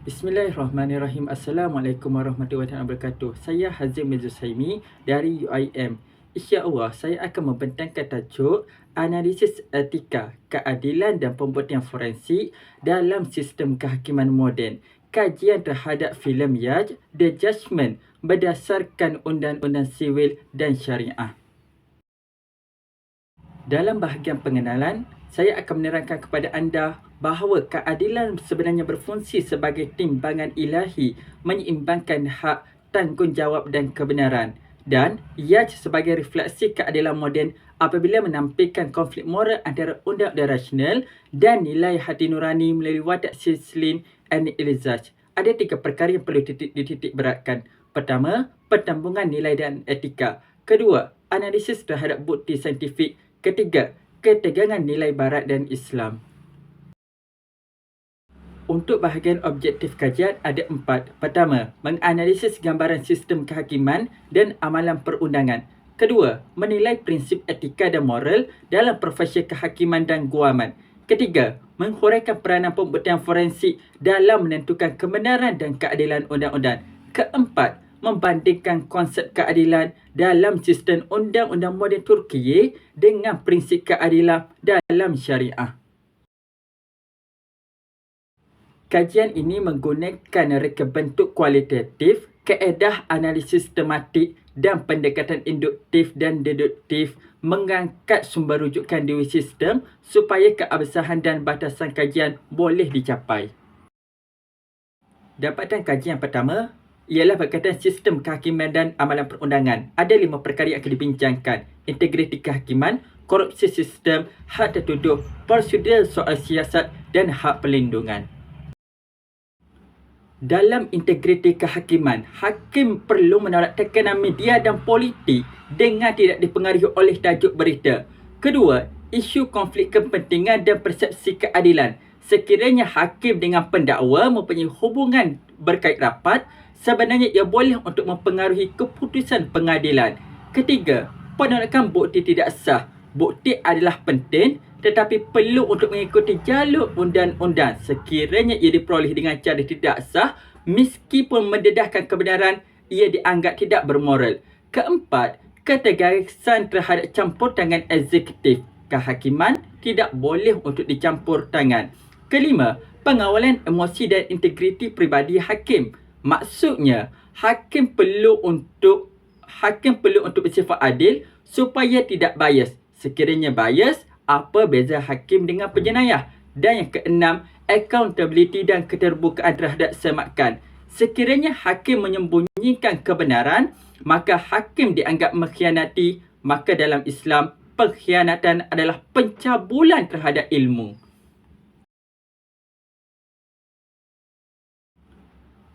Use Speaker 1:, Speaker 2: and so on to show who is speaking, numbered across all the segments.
Speaker 1: Bismillahirrahmanirrahim. Assalamualaikum warahmatullahi wabarakatuh. Saya Hazim Mirza Saimi dari UIM. InsyaAllah, saya akan membentangkan tajuk Analisis Etika, Keadilan dan Pembuktian Forensik dalam Sistem Kehakiman Moden. Kajian terhadap filem Yaj, The Judgment berdasarkan Undang-Undang Sivil dan Syariah. Dalam bahagian pengenalan, saya akan menerangkan kepada anda bahawa keadilan sebenarnya berfungsi sebagai timbangan ilahi menyeimbangkan hak, tanggungjawab dan kebenaran. Dan ia sebagai refleksi keadilan moden apabila menampilkan konflik moral antara undang-undang rasional dan nilai hati nurani melalui watak sislin and ilizaj. Ada tiga perkara yang perlu dititik, dititik beratkan. Pertama, pertambungan nilai dan etika. Kedua, analisis terhadap bukti saintifik. Ketiga, ketegangan nilai barat dan Islam. Untuk bahagian objektif kajian ada empat. Pertama, menganalisis gambaran sistem kehakiman dan amalan perundangan. Kedua, menilai prinsip etika dan moral dalam profesi kehakiman dan guaman. Ketiga, menghuraikan peranan pembuktian forensik dalam menentukan kebenaran dan keadilan undang-undang. Keempat, membandingkan konsep keadilan dalam sistem undang-undang moden Turki dengan prinsip keadilan dalam syariah. Kajian ini menggunakan reka bentuk kualitatif, keedah analisis tematik dan pendekatan induktif dan deduktif mengangkat sumber rujukan di sistem supaya keabsahan dan batasan kajian boleh dicapai. Dapatan kajian pertama, ialah berkaitan sistem kehakiman dan amalan perundangan. Ada lima perkara yang akan dibincangkan. Integriti kehakiman, korupsi sistem, hak tertuduh, prosedur soal siasat dan hak perlindungan. Dalam integriti kehakiman, hakim perlu menolak tekanan media dan politik dengan tidak dipengaruhi oleh tajuk berita. Kedua, isu konflik kepentingan dan persepsi keadilan. Sekiranya hakim dengan pendakwa mempunyai hubungan berkait rapat, sebenarnya ia boleh untuk mempengaruhi keputusan pengadilan. Ketiga, penolakan bukti tidak sah. Bukti adalah penting tetapi perlu untuk mengikuti jalur undang-undang. Sekiranya ia diperoleh dengan cara tidak sah, meskipun mendedahkan kebenaran, ia dianggap tidak bermoral. Keempat, ketegasan terhadap campur tangan eksekutif. Kehakiman tidak boleh untuk dicampur tangan. Kelima, pengawalan emosi dan integriti peribadi hakim. Maksudnya, hakim perlu untuk hakim perlu untuk bersifat adil supaya tidak bias. Sekiranya bias, apa beza hakim dengan penjenayah? Dan yang keenam, accountability dan keterbukaan terhadap semakan. Sekiranya hakim menyembunyikan kebenaran, maka hakim dianggap mengkhianati, maka dalam Islam, pengkhianatan adalah pencabulan terhadap ilmu.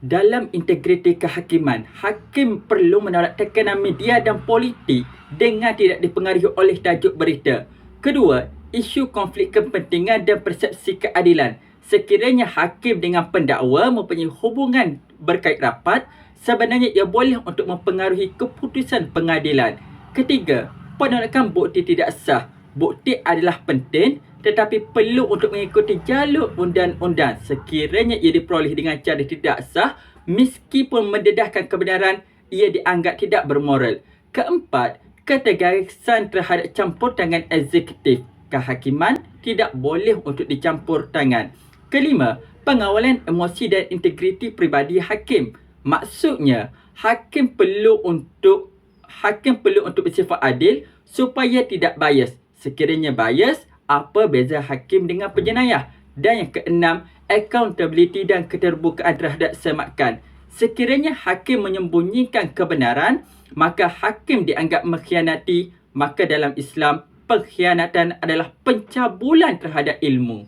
Speaker 1: Dalam integriti kehakiman, hakim perlu menolak tekanan media dan politik dengan tidak dipengaruhi oleh tajuk berita. Kedua, isu konflik kepentingan dan persepsi keadilan. Sekiranya hakim dengan pendakwa mempunyai hubungan berkait rapat, sebenarnya ia boleh untuk mempengaruhi keputusan pengadilan. Ketiga, penolakan bukti tidak sah. Bukti adalah penting tetapi perlu untuk mengikuti jalur undang-undang. Sekiranya ia diperoleh dengan cara tidak sah, meskipun mendedahkan kebenaran, ia dianggap tidak bermoral. Keempat, ketegasan terhadap campur tangan eksekutif. Kehakiman tidak boleh untuk dicampur tangan. Kelima, pengawalan emosi dan integriti peribadi hakim. Maksudnya, hakim perlu untuk hakim perlu untuk bersifat adil supaya tidak bias. Sekiranya bias, apa beza hakim dengan penjenayah? Dan yang keenam, accountability dan keterbukaan terhadap semakan. Sekiranya hakim menyembunyikan kebenaran, maka hakim dianggap mengkhianati, maka dalam Islam, pengkhianatan adalah pencabulan terhadap ilmu.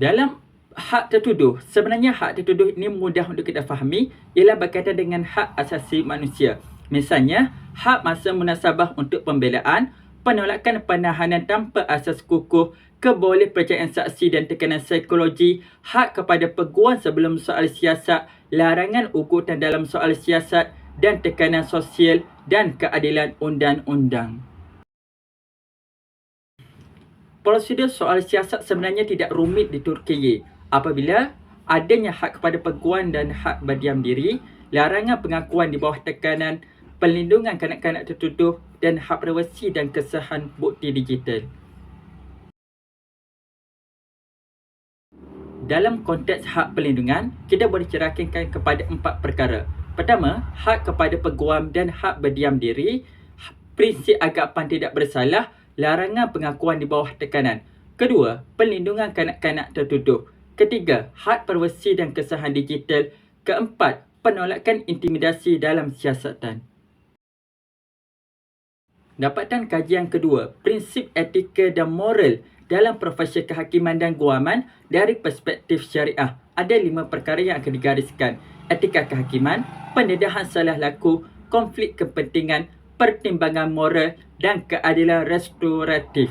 Speaker 1: Dalam hak tertuduh, sebenarnya hak tertuduh ini mudah untuk kita fahami, ialah berkaitan dengan hak asasi manusia. Misalnya, hak masa munasabah untuk pembelaan, penolakan penahanan tanpa asas kukuh, keboleh percayaan saksi dan tekanan psikologi, hak kepada peguam sebelum soal siasat, larangan ugutan dalam soal siasat dan tekanan sosial dan keadilan undang-undang. Prosedur soal siasat sebenarnya tidak rumit di Turki. apabila adanya hak kepada peguam dan hak berdiam diri, larangan pengakuan di bawah tekanan, perlindungan kanak-kanak tertuduh dan hak privasi dan kesahan bukti digital. Dalam konteks hak perlindungan, kita boleh cerahkan kepada empat perkara. Pertama, hak kepada peguam dan hak berdiam diri, prinsip agapan tidak bersalah, larangan pengakuan di bawah tekanan. Kedua, perlindungan kanak-kanak tertuduh. Ketiga, hak privasi dan kesahan digital. Keempat, penolakan intimidasi dalam siasatan. Dapatan kajian kedua, prinsip etika dan moral dalam profesi kehakiman dan guaman dari perspektif syariah. Ada lima perkara yang akan digariskan. Etika kehakiman, pendedahan salah laku, konflik kepentingan, pertimbangan moral dan keadilan restoratif.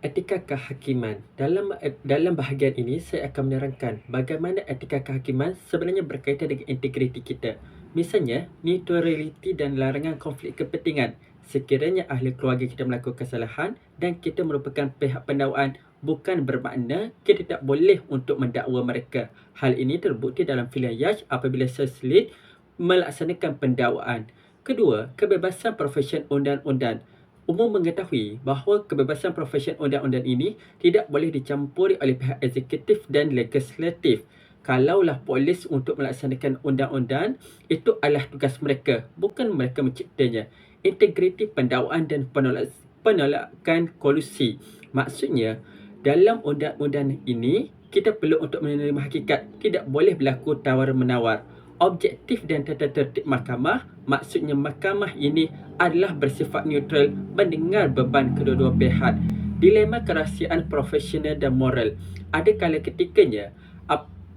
Speaker 1: Etika kehakiman. Dalam dalam bahagian ini saya akan menerangkan bagaimana etika kehakiman sebenarnya berkaitan dengan integriti kita. Misalnya, neutraliti dan larangan konflik kepentingan. Sekiranya ahli keluarga kita melakukan kesalahan dan kita merupakan pihak pendakwaan, bukan bermakna kita tak boleh untuk mendakwa mereka. Hal ini terbukti dalam filem Yash apabila Seslit melaksanakan pendakwaan. Kedua, kebebasan profesion undang-undang. Umum mengetahui bahawa kebebasan profesion undang-undang ini tidak boleh dicampuri oleh pihak eksekutif dan legislatif kalaulah polis untuk melaksanakan undang-undang itu adalah tugas mereka bukan mereka menciptanya integriti pendakwaan dan penolak, penolakan kolusi. Maksudnya dalam undang-undang ini kita perlu untuk menerima hakikat. Tidak boleh berlaku tawar menawar objektif dan tata tertib mahkamah maksudnya mahkamah ini adalah bersifat neutral mendengar beban kedua-dua pihak. Dilema kerahsiaan profesional dan moral. Ada kala ketikanya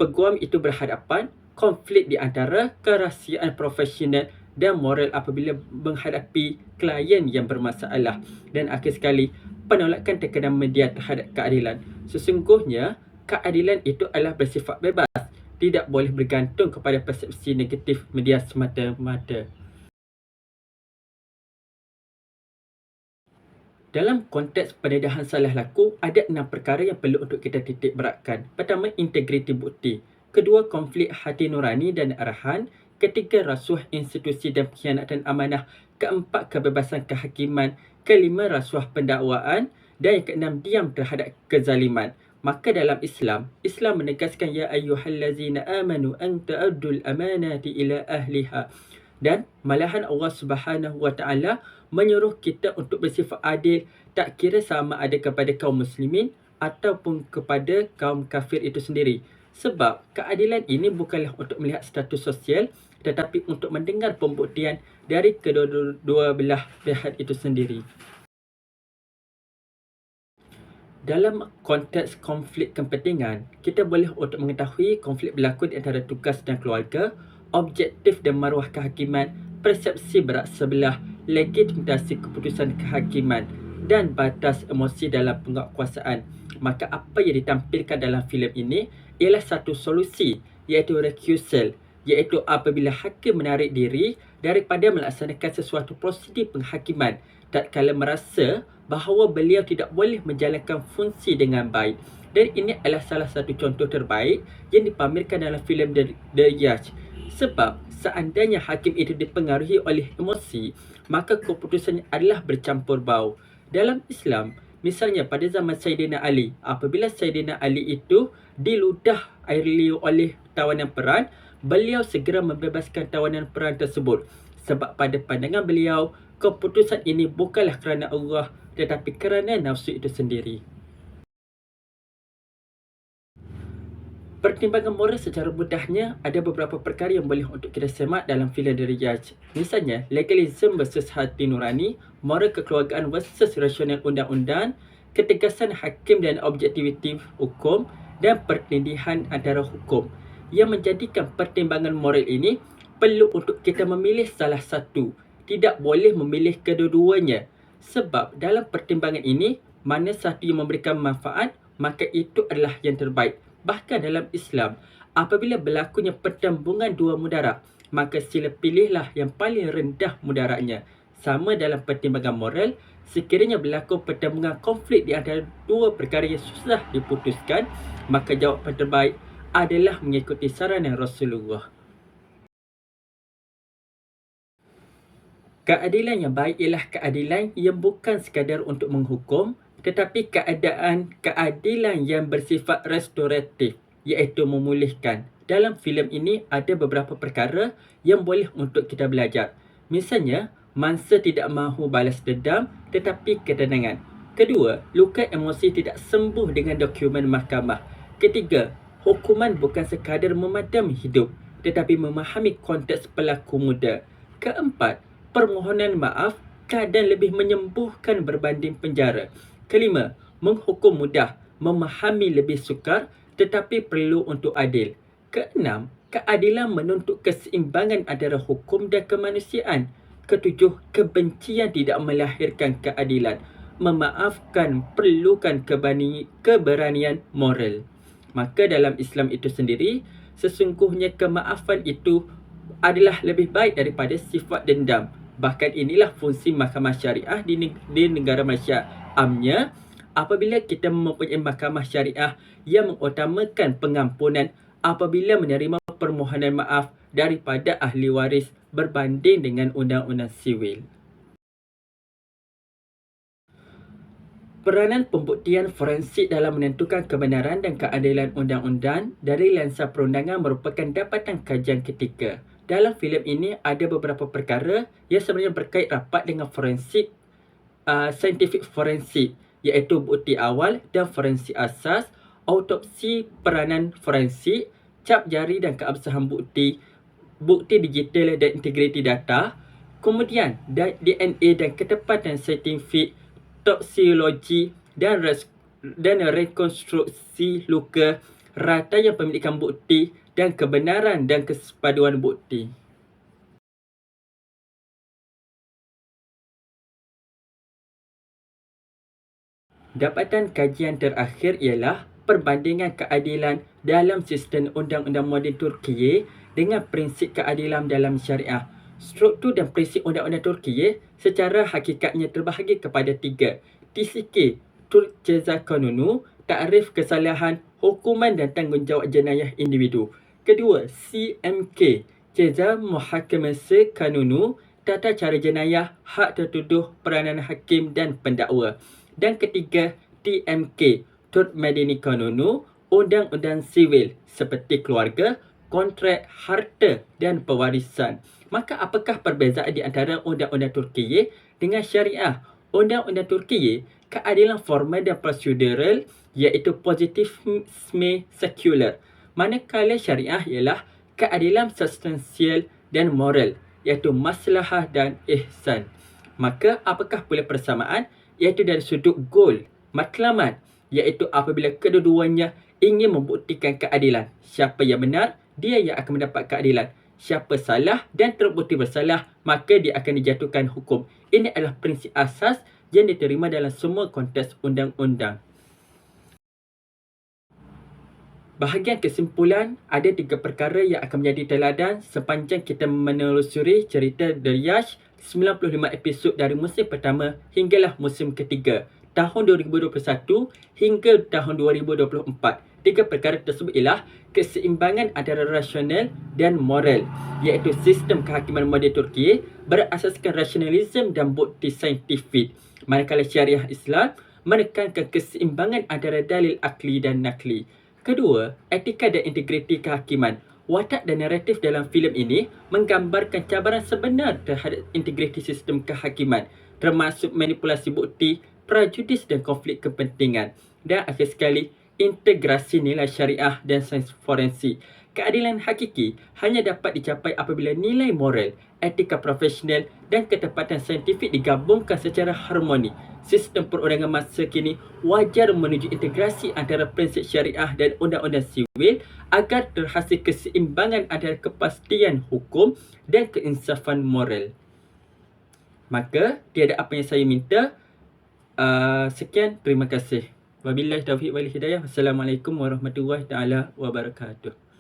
Speaker 1: peguam itu berhadapan konflik di antara kerahsiaan profesional dan moral apabila menghadapi klien yang bermasalah dan akhir sekali penolakan tekanan media terhadap keadilan. Sesungguhnya keadilan itu adalah bersifat bebas, tidak boleh bergantung kepada persepsi negatif media semata-mata. Dalam konteks pendedahan salah laku, ada enam perkara yang perlu untuk kita titik beratkan. Pertama, integriti bukti. Kedua, konflik hati nurani dan arahan. Ketiga, rasuah institusi dan pengkhianatan amanah. Keempat, kebebasan kehakiman. Kelima, rasuah pendakwaan. Dan yang keenam, diam terhadap kezaliman. Maka dalam Islam, Islam menegaskan ya ayyuhallazina amanu an ta'addul amanati ila ahliha. Dan malahan Allah Subhanahu wa taala menyuruh kita untuk bersifat adil tak kira sama ada kepada kaum muslimin ataupun kepada kaum kafir itu sendiri. Sebab keadilan ini bukanlah untuk melihat status sosial tetapi untuk mendengar pembuktian dari kedua-dua belah pihak itu sendiri. Dalam konteks konflik kepentingan, kita boleh untuk mengetahui konflik berlaku di antara tugas dan keluarga, objektif dan maruah kehakiman, persepsi berat sebelah, legitimasi keputusan kehakiman dan batas emosi dalam penguatkuasaan. Maka apa yang ditampilkan dalam filem ini ialah satu solusi iaitu recusal iaitu apabila hakim menarik diri daripada melaksanakan sesuatu prosedur penghakiman tak kala merasa bahawa beliau tidak boleh menjalankan fungsi dengan baik. Dan ini adalah salah satu contoh terbaik yang dipamerkan dalam filem The, The Yacht. Sebab seandainya hakim itu dipengaruhi oleh emosi, maka keputusannya adalah bercampur bau. Dalam Islam, misalnya pada zaman Sayyidina Ali, apabila Sayyidina Ali itu diludah air liu oleh tawanan peran, beliau segera membebaskan tawanan peran tersebut. Sebab pada pandangan beliau, keputusan ini bukanlah kerana Allah tetapi kerana nafsu itu sendiri. Pertimbangan moral secara mudahnya ada beberapa perkara yang boleh untuk kita semak dalam filem dari Yaj. Misalnya, legalisme versus hati nurani, moral kekeluargaan versus rasional undang-undang, ketegasan hakim dan objektiviti hukum dan pertindihan antara hukum. Yang menjadikan pertimbangan moral ini perlu untuk kita memilih salah satu. Tidak boleh memilih kedua-duanya. Sebab dalam pertimbangan ini, mana satu yang memberikan manfaat, maka itu adalah yang terbaik. Bahkan dalam Islam, apabila berlakunya pertembungan dua mudarat, maka sila pilihlah yang paling rendah mudaratnya. sama dalam pertimbangan moral sekiranya berlaku pertembungan konflik di antara dua perkara yang susah diputuskan maka jawapan terbaik adalah mengikuti saranan Rasulullah. Keadilan yang baik ialah keadilan yang bukan sekadar untuk menghukum tetapi keadaan keadilan yang bersifat restoratif iaitu memulihkan. Dalam filem ini ada beberapa perkara yang boleh untuk kita belajar. Misalnya, mangsa tidak mahu balas dendam tetapi ketenangan. Kedua, luka emosi tidak sembuh dengan dokumen mahkamah. Ketiga, hukuman bukan sekadar memadam hidup tetapi memahami konteks pelaku muda. Keempat, permohonan maaf kadang lebih menyembuhkan berbanding penjara. Kelima, menghukum mudah, memahami lebih sukar tetapi perlu untuk adil. Keenam, keadilan menuntut keseimbangan antara hukum dan kemanusiaan. Ketujuh, kebencian tidak melahirkan keadilan. Memaafkan perlukan keberanian moral. Maka dalam Islam itu sendiri, sesungguhnya kemaafan itu adalah lebih baik daripada sifat dendam. Bahkan inilah fungsi mahkamah syariah di, di negara Malaysia. Amnya, apabila kita mempunyai mahkamah syariah yang mengutamakan pengampunan apabila menerima permohonan maaf daripada ahli waris berbanding dengan undang-undang sivil. Peranan pembuktian forensik dalam menentukan kebenaran dan keadilan undang-undang dari lensa perundangan merupakan dapatan kajian ketika. Dalam filem ini ada beberapa perkara yang sebenarnya berkait rapat dengan forensik, uh, scientific forensik iaitu bukti awal dan forensik asas, autopsi peranan forensik, cap jari dan keabsahan bukti, bukti digital dan integriti data, kemudian DNA dan ketepatan saintifik, toksiologi dan res, dan rekonstruksi luka, rataian pemilikan bukti dan kebenaran dan kesepaduan bukti. Dapatan kajian terakhir ialah perbandingan keadilan dalam sistem undang-undang moden Turki dengan prinsip keadilan dalam syariah. Struktur dan prinsip undang-undang Turki secara hakikatnya terbahagi kepada tiga. TCK, Turk Ceza Kanunu, Takrif Kesalahan, Hukuman dan Tanggungjawab Jenayah Individu. Kedua, CMK, Ceza Muhakamese Kanunu, Tata Cara Jenayah, Hak Tertuduh, Peranan Hakim dan Pendakwa. Dan ketiga, TMK, Tut Medini Kanunu, Undang-Undang Sivil seperti keluarga, kontrak, harta dan pewarisan. Maka apakah perbezaan di antara Undang-Undang Turki dengan Syariah? Undang-Undang Turki keadilan formal dan prosedural iaitu positivisme sekular. Manakala Syariah ialah keadilan substansial dan moral iaitu maslahah dan ihsan. Maka apakah pula persamaan? iaitu dari sudut goal, matlamat, iaitu apabila kedua-duanya ingin membuktikan keadilan. Siapa yang benar, dia yang akan mendapat keadilan. Siapa salah dan terbukti bersalah, maka dia akan dijatuhkan hukum. Ini adalah prinsip asas yang diterima dalam semua konteks undang-undang. Bahagian kesimpulan, ada tiga perkara yang akan menjadi teladan sepanjang kita menelusuri cerita The Yash 95 episod dari musim pertama hinggalah musim ketiga tahun 2021 hingga tahun 2024. Tiga perkara tersebut ialah keseimbangan antara rasional dan moral iaitu sistem kehakiman moden Turki berasaskan rasionalisme dan bukti saintifik. Manakala syariah Islam menekankan keseimbangan antara dalil akli dan nakli. Kedua, etika dan integriti kehakiman watak dan naratif dalam filem ini menggambarkan cabaran sebenar terhadap integriti sistem kehakiman termasuk manipulasi bukti, prejudis dan konflik kepentingan. Dan akhir sekali, integrasi nilai syariah dan sains forensik. Keadilan hakiki hanya dapat dicapai apabila nilai moral, etika profesional dan ketepatan saintifik digabungkan secara harmoni. Sistem perundangan masa kini wajar menuju integrasi antara prinsip syariah dan undang-undang sivil agar terhasil keseimbangan antara kepastian hukum dan keinsafan moral. Maka, tiada apa yang saya minta. Uh, sekian, terima kasih. Wabillahi taufiq wal hidayah. Wassalamualaikum warahmatullahi taala wabarakatuh.